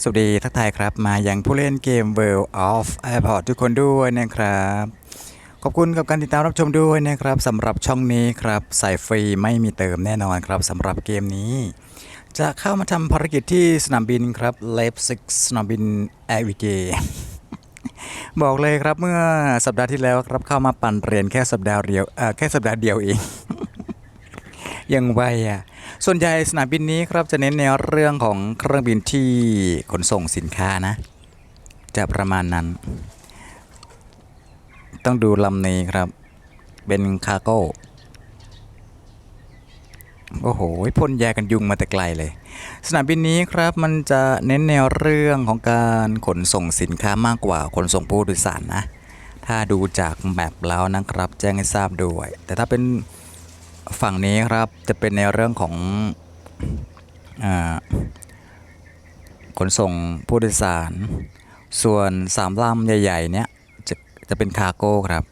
สวัสดีทักทายครับ มาอยังผู้เล่นเกม World of Airport ทุกคนด้วยนะครับ ขอบคุณกับการติดตามรับชมด้วยนะครับสำหรับช่องนี้ครับใส่ฟรีไม่มีเติมแน่นอนครับสำหรับเกมนี้ จะเข้ามาทำภารกิจที่สนามบินครับเลฟซิกสนามบินแอร์วีเจบอกเลยครับเมื่อสัปดาห์ที่แล้วครับเข้ามาปั่นเรียนแค่สัปดาห์เดียวแค่สัปดาห์เดียวเองยังไวอะ ส่วนใหญ่สนามบินนี้ครับจะเน้นในเรื่องของเครื่องบินที่ขนส่งสินค้านะ จะประมาณนั้น ต้องดูลำนี้ครับ เป็นคาร์โก้โอ้โหพ่นยากันยุงมาแต่ไกลเลย สนามบินนี้ครับมันจะเน้นแนวเรื่องของการขนส่งสินค้ามากกว่าขนส่งผู้โดยสารนะ ถ้าดูจากแมปแล้วนะครับ แจ้งให้ทราบด้วย แต่ถ้าเป็น ฝั่งนี้ครับจะเป็นในเรื่องของอขนส่งผู้โดยสาร ส่วนสามลำใหญ่ๆเนี้ยจะจะเป็นคาร์โก้ครับ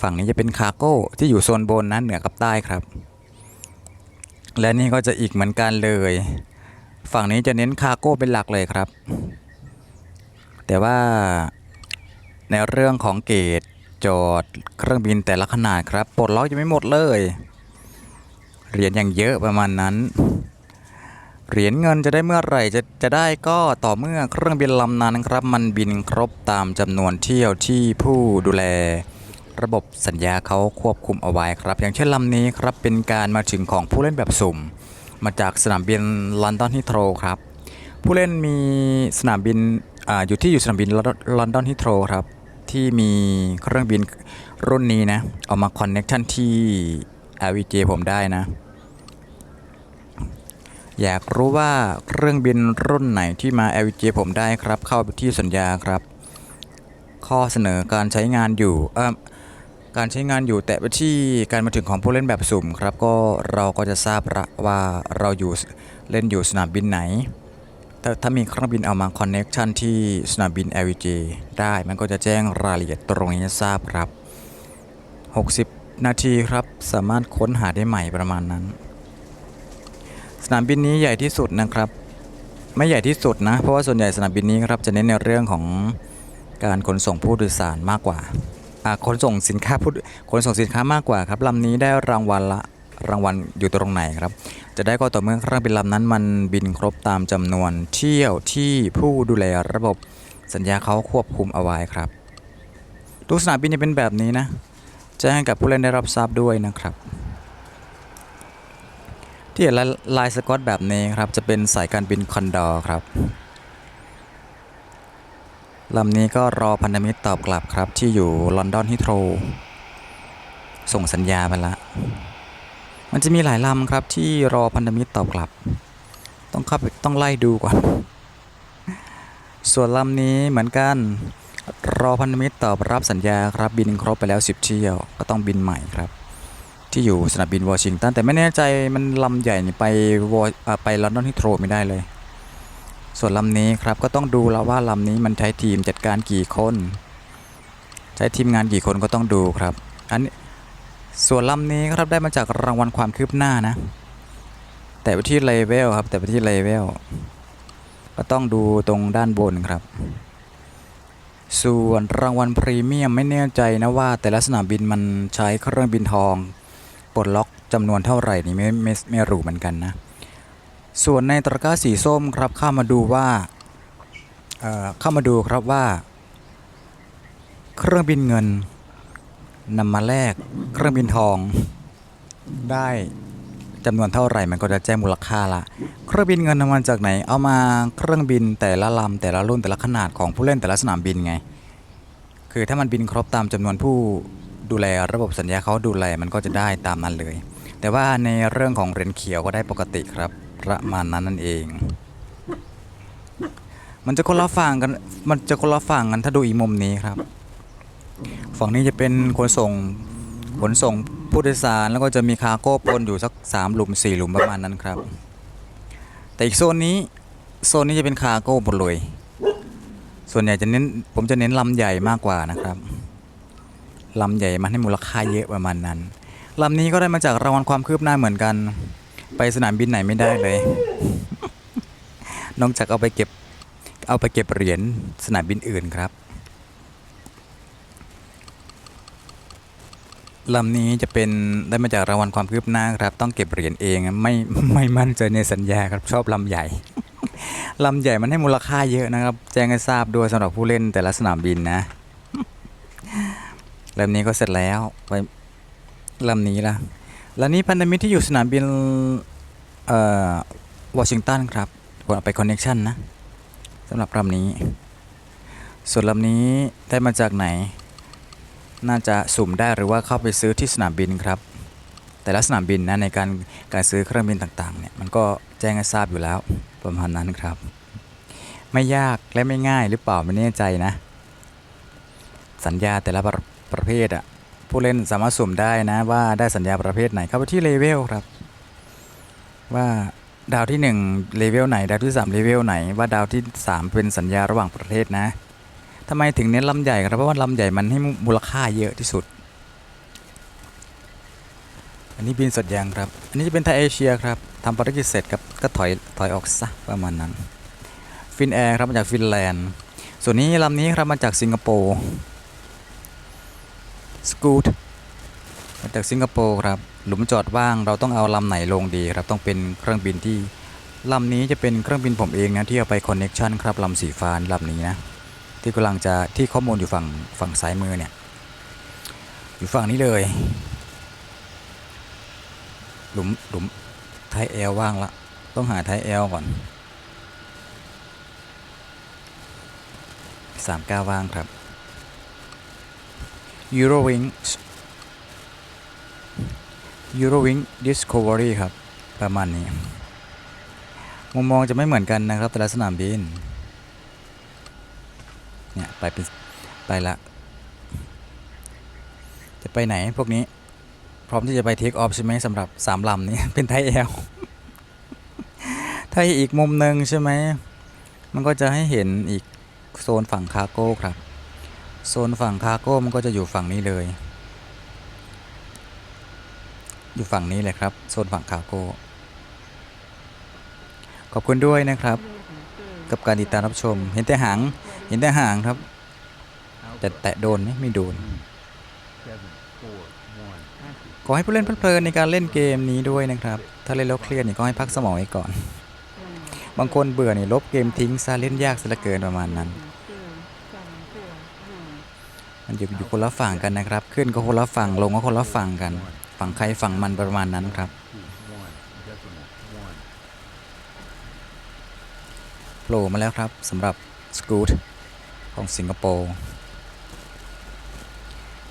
ฝั่งนี้จะเป็นคาร์โก้ที่อยู่โซนบนนะเหนือกับใต้ครับ และนี่ก็จะอีกเหมือนกันเลย ฝั่งนี้จะเน้นคาร์โก้เป็นหลักเลยครับ แต่ว่าในเรื่องของเกตจอดเครื่องบินแต่ละขนาดครับ ปลดล็อกยังไม่หมดเลย เหรียญอย่างเยอะประมาณนั้น เหรียญเงินจะได้เมื่อไหร่จะจะได้ก็ต่อเมื่อเครื่องบินลำนั้นครับ มันบินครบตามจำนวนเที่ยวที่ผู้ดูแล ระบบสัญญาเขาควบคุมเอาไว้ครับ อย่างเช่นลำนี้ครับเป็นการมาถึงของผู้เล่นแบบสุ่ม มาจากสนามบินลอนดอนฮิโตรครับ ผู้เล่นมีสนามบินออยู่ที่อยู่สนามบินลอนดอนฮิโตรครับที่มีเครื่องบินรุ่นนี้นะ เอามาคอนเน็กชันที่ LVJ ผมได้นะ อยากรู้ว่าเครื่องบินรุ่นไหนที่มา LVJ ผมได้ครับ เข้าไปที่สัญญาครับ ข้อเสนอการใช้งานอยู่เอ่อการใช้งานอยู่แต่ไปที่การมาถึงของผู้เล่นแบบสุ่มครับ ก็เราก็จะทราบละว่าเราอยู่เล่นอยู่สนามบินไหน ถ้าถ้ามีเครื่องบินเอามาคอนเน็กชันที่สนามบิน LVJ ได้มันก็จะแจ้งรายละเอียดตรงนี้ทราบครับ 60 นาทีครับสามารถค้นหาได้ใหม่ประมาณนั้น สนามบินนี้ใหญ่ที่สุดนะครับ ไม่ใหญ่ที่สุดนะ เพราะว่าส่วนใหญ่สนามบินนี้ครับจะเน้นในเรื่องของการขนส่งผู้โดยสารมากกว่าขนส่งสินค้าผู้ขนส่งสินค้ามากกว่าครับลำนี้ได้รางวัลละรางวัลอยู่ตรงไหนครับ จะได้ก็ต่อเมื่อเครื่องบินลำนั้นมันบินครบตามจำนวนเที่ยวที่ผู้ดูแลระบบสัญญาเขาควบคุมเอาไว้ครับทุกสนามบินจะเป็นแบบนี้นะ แจ้งให้กับผู้เล่นได้รับทราบด้วยนะครับ ที่เห็นลายสกอตแบบนี้ครับจะเป็นสายการบินคอนดอร์ครับลำนี้ก็รอพันธมิตรตอบกลับครับที่อยู่ลอนดอนฮิโตรส่งสัญญาไปละมันจะมีหลายลำครับที่รอพันธมิตรตอบกลับ ต้องเข้าไปต้องไล่ดูก่อน ส่วนลำนี้เหมือนกัน รอพันธมิตรตอบรับสัญญาครับบินครบไปแล้ว 10 เที่ยว ก็ต้องบินใหม่ครับ ที่อยู่สนามบินวอชิงตันแต่ไม่แน่ใจมันลำใหญ่นี่ไปวอไปลอนดอนฮิโตรไม่ได้เลย ส่วนลำนี้ครับก็ต้องดูแล้วว่าลำนี้มันใช้ทีมจัดการกี่คน ใช้ทีมงานกี่คนก็ต้องดูครับอันนี้ส่วนลำนี้ครับได้มาจากรางวัลความคืบหน้านะ แต่ไปที่เลเวลครับแต่ไปที่เลเวลก็ต้องดูตรงด้านบนครับ ส่วนรางวัลพรีเมียมไม่แน่ใจนะว่า แต่ละสนามบินมันใช้เครื่องบินทองปลดล็อกจำนวนเท่าไหร่นี่ไม่ไม่ไม่รู้เหมือนกันนะ ส่วนในตะกร้าสีส้มครับเข้ามาดูว่าเอ่อเข้ามาดูครับว่า เครื่องบินเงินนำมาแลกเครื่องบินทองได้ จำนวนเท่าไหร่มันก็จะแจ้งมูลค่าละ เครื่องบินเงินนำมาจากไหน เอามาเครื่องบินแต่ละลำแต่ละรุ่นแต่ละขนาดของผู้เล่นแต่ละสนามบินไง คือถ้ามันบินครบตามจำนวนผู้ดูแลระบบสัญญาเขาดูแลมันก็จะได้ตามนั้นเลย แต่ว่าในเรื่องของเหรียญเขียวก็ได้ปกติครับประมาณนั้นนั่นเอง มันจะคนละฝั่งกัน มันจะคนละฝั่งกันถ้าดูอีกมุมนี้ครับ ฝั่งนี้จะเป็นขนส่ง ขนส่งผู้โดยสารแล้วก็จะมีคาร์โก้ปนอยู่สักสามหลุมสี่หลุมประมาณนั้นครับ แต่อีกโซนนี้โซนนี้จะเป็นคาร์โก้หมดเลย ส่วนใหญ่จะเน้นผมจะเน้นลำใหญ่มากกว่านะครับลำใหญ่มันให้มูลค่าเยอะประมาณนั้นลำนี้ก็ได้มาจากรางวัลความคืบหน้าเหมือนกัน ไปสนามบินไหนไม่ได้เลย นอกจากเอาไปเก็บเอาไปเก็บเหรียญสนามบินอื่นครับ ลำนี้จะเป็นได้มาจากรางวัลความคืบหน้าครับ ต้องเก็บเหรียญเองไม่ไม่มั่นใจในสัญญาครับชอบลำใหญ่ ลำใหญ่มันให้มูลค่าเยอะนะครับ แจ้งให้ทราบด้วยสำหรับผู้เล่นแต่ละสนามบินนะลำนี้ก็เสร็จแล้วไปลำนี้ละลำนี้พันธมิตรที่อยู่สนามบินเอ่อวอชิงตันครับผมเอาไปคอนเน็ชันนะสำหรับลำนี้ ส่วนลำนี้ได้มาจากไหน น่าจะสุ่มได้หรือว่าเข้าไปซื้อที่สนามบินครับ แต่ละสนามบินนะในการการซื้อเครื่องบินต่างๆเนี่ยมันก็แจ้งให้ทราบอยู่แล้วประมาณนั้นครับ ไม่ยากและไม่ง่ายหรือเปล่าไม่แน่ใจนะ สัญญาแต่ละประประเภทอะผู้เล่นสามารถสุ่มได้นะว่าได้สัญญาประเภทไหนเข้าไปที่เลเวลครับ ว่าดาวที่1เลเวลไหน ดาวที่3เลเวลไหน ว่าดาวที่ 3 เป็นสัญญาระหว่างประเทศนะ ทำไมถึงเน้นลำใหญ่ครับเพราะว่าลำใหญ่มันให้มูลค่าเยอะที่สุด อันนี้บินสดยางครับ อันนี้จะเป็นไทยเอเชียครับทำภารกิจเสร็จครับก็ถอยถอยออกซะประมาณนั้น ฟินแอร์ครับมาจากฟินแลนด์ ส่วนนี้ลำนี้ครับมาจากสิงคโปร์ สกูตมาจากสิงคโปร์ครับ หลุมจอดว่างเราต้องเอาลำไหนลงดีครับ ต้องเป็นเครื่องบินที่ลำนี้จะเป็นเครื่องบินผมเองนะที่เอาไปคอนเน็ชันครับลำสีฟ้าลำนี้นะ ที่กำลังจะที่ข้อมูลอยู่ฝั่งฝั่งซ้ายมือเนี่ยอยู่ฝั่งนี้เลย หลุมหลุมท้ายแอลว่างละต้องหาท้ายแอลก่อนสามก้าว่างครับ Eurowings Eurowing Discovery ครับ ประมาณนี้มุมมองจะไม่เหมือนกันนะครับ แต่ละสนามบิน เนี่ยไปเป็นไปละ จะไปไหนพวกนี้ พร้อมที่จะไปเทคออฟใช่ไหมสำหรับสามลำนี้เป็นไทยแอลถ้าอีกมุมหนึ่งใช่ไหม มันก็จะให้เห็นอีกโซนฝั่งคาร์โก้ครับ โซนฝั่งคาร์โก้มันก็จะอยู่ฝั่งนี้เลย อยู่ฝั่งนี้เลยครับ โซนฝั่งคาร์โก้ ขอบคุณด้วยนะครับ กับการติดตามรับชม เห็นแต่หาง เห็นแต่หางครับ แต่แตะโดนไหมไม่โดน ขอให้ผู้เล่นเพลินๆในการเล่นเกมนี้ด้วยนะครับ ถ้าเล่นแล้วเครียดนี่ก็ให้พักสมองไว้ก่อน บางคนเบื่อนี่ลบเกมทิ้งซะเล่นยากซะเหลือเกินประมาณนั้น มันอยู่อยู่คนละฝั่งกันนะครับ ขึ้นก็คนละฝั่งลงก็คนละฝั่งกัน ฝั่งใครฝั่งมันประมาณนั้นครับโผล่มาแล้วครับสำหรับสกูต ของสิงคโปร์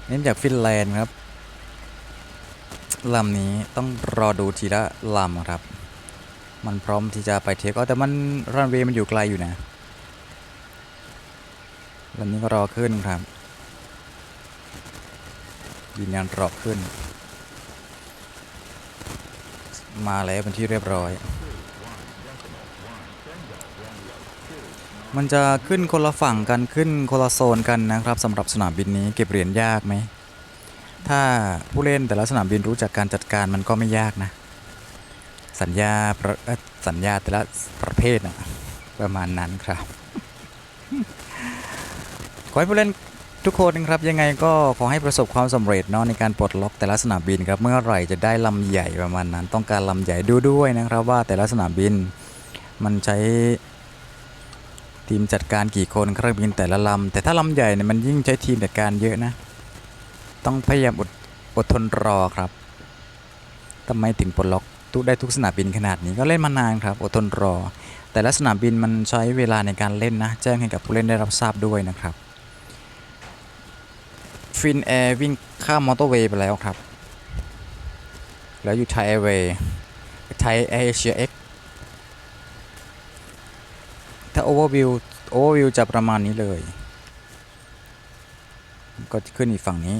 นี่จากฟินแลนด์ครับลำนี้ต้องรอดูทีละลำครับ มันพร้อมที่จะไปเทคออฟแต่มันรันเวย์มันอยู่ไกลอยู่นะลำนี้ก็รอขึ้นครับยืนยันรอขึ้น มาแล้วเป็นที่เรียบร้อย มันจะขึ้นคนละฝั่งกันขึ้นคนละโซนกันนะครับสำหรับสนามบินนี้เก็บเหรียญยากไหมถ้าผู้เล่นแต่ละสนามบินรู้จักการจัดการมันก็ไม่ยากนะ สัญญาสัญญาแต่ละประเภทนะประมาณนั้นครับขอให้ผู้เล่นทุกคนนะครับยังไงก็ขอให้ประสบความสำเร็จเนาะในการปลดล็อกแต่ละสนามบินครับเมื่อไหร่จะได้ลำใหญ่ประมาณนั้น ต้องการลำใหญ่ดูด้วยนะครับว่าแต่ละสนามบิน มันใช้ทีมจัดการกี่คนเครื่องบินแต่ละลำแต่ถ้าลำใหญ่เนี่ยมันยิ่งใช้ทีมจัดการเยอะนะ ต้องพยายามอดอดทนรอครับทำไมถึงปลดล็อกทุกได้ทุกสนามบินขนาดนี้ก็เล่นมานานครับอดทนรอ แต่ละสนามบินมันใช้เวลาในการเล่นนะ แจ้งให้กับผู้เล่นได้รับทราบด้วยนะครับฟินแอร์วิ่งข้ามมอเตอร์เวย์ไปแล้วครับ แล้วอยู่ไทยแอร์เวย์ไทยเอเชียเอ็ก ถ้าโอเวอร์วิวโอเวอร์วิวจะประมาณนี้เลย ก็จะขึ้นอีกฝั่งนี้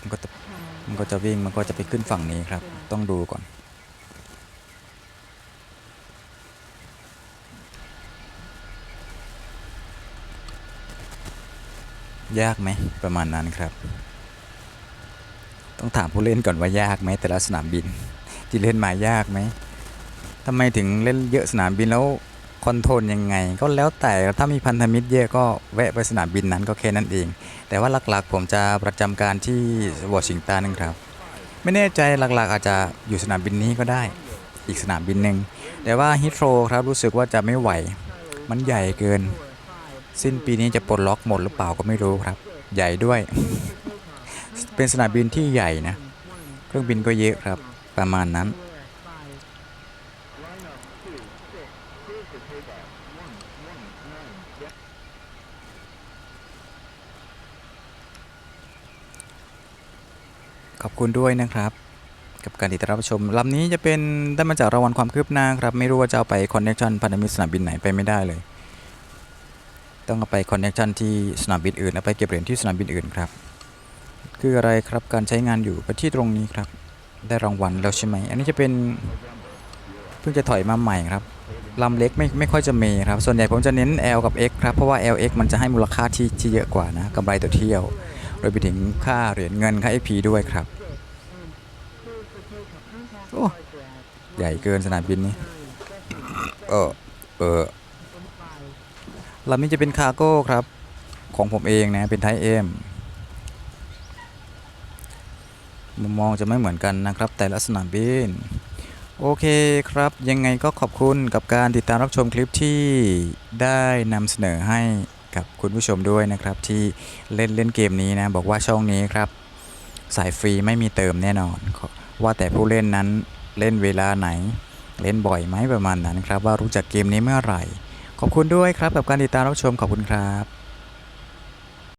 มันก็จะมันก็จะวิ่งมันก็จะไปขึ้นฝั่งนี้ครับ ต้องดูก่อน ยากไหมประมาณนั้นครับ ต้องถามผู้เล่นก่อนว่ายากไหมแต่ละสนามบินที่เล่นมายากไหมทำไมถึงเล่นเยอะสนามบินแล้ว คอนโทรลยังไง ก็แล้วแต่ถ้ามีพันธมิตรเยอะก็แวะไปสนามบินนั้นก็แค่นั้นเอง แต่ว่าหลักๆ ผมจะประจำการที่วอชิงตันครับ ไม่แน่ใจหลักๆ อาจจะอยู่สนามบินนี้ก็ได้ อีกสนามบินหนึ่งแต่ว่าฮิตโรครับรู้สึกว่าจะไม่ไหว มันใหญ่เกิน สิ้นปีนี้จะปลดล็อกหมดหรือเปล่าก็ไม่รู้ครับ ใหญ่ด้วย เป็นสนามบินที่ใหญ่นะ เครื่องบินก็เยอะครับประมาณนั้น ขอบ คุณด้วยนะครับ กับการติดตามรับชมลำนี้จะเป็นได้มาจากรางวัลความคืบหน้าครับไม่รู้ว่าจะเอาไปคอนเน c t ชันพันธมิตรสนามบินไหนไปไม่ได้เลย ต้องเอาไปคอนเน c t ชันที่สนามบินอื่นเอาไปเก็บเหรียญที่สนามบินอื่นครับ คืออะไรครับการใช้งานอยู่ไปที่ตรงนี้ครับ ได้รางวัลแล้วใช่ไหมอันนี้จะเป็นเพิ่งจะถอยมาใหม่ครับลำเล็กไม่ไม่ค่อยจะมีครับ ส่วนใหญ่ผมจะเน้น L กับ X ครับ เพราะว่า LX มันจะให้มูลค่าที่ที่เยอะกว่านะกำไรต่อเที่ยว โดยไปถึงค่าเหรียญเงินค่า AP ด้วยครับ โอ้ใหญ่เกินสนามบินนี้เออเออลำนี้จะเป็นคาร์โก้ครับ ของผมเองนะ เป็นไทเอ็มมุมมองจะไม่เหมือนกันนะครับ แต่ละสนามบิน โอเคครับ ยังไงก็ขอบคุณกับการติดตามรับชมคลิปที่ได้นำเสนอให้กับคุณผู้ชมด้วยนะครับ ที่เล่นเล่นเกมนี้นะ บอกว่าช่องนี้ครับ สายฟรีไม่มีเติมแน่นอนขอ ว่าแต่ผู้เล่นนั้นเล่นเวลาไหน เล่นบ่อยไหมประมาณนั้นครับ ว่ารู้จักเกมนี้เมื่อไหร่ ขอบคุณด้วยครับกับการติดตามรับชมขอบคุณครับ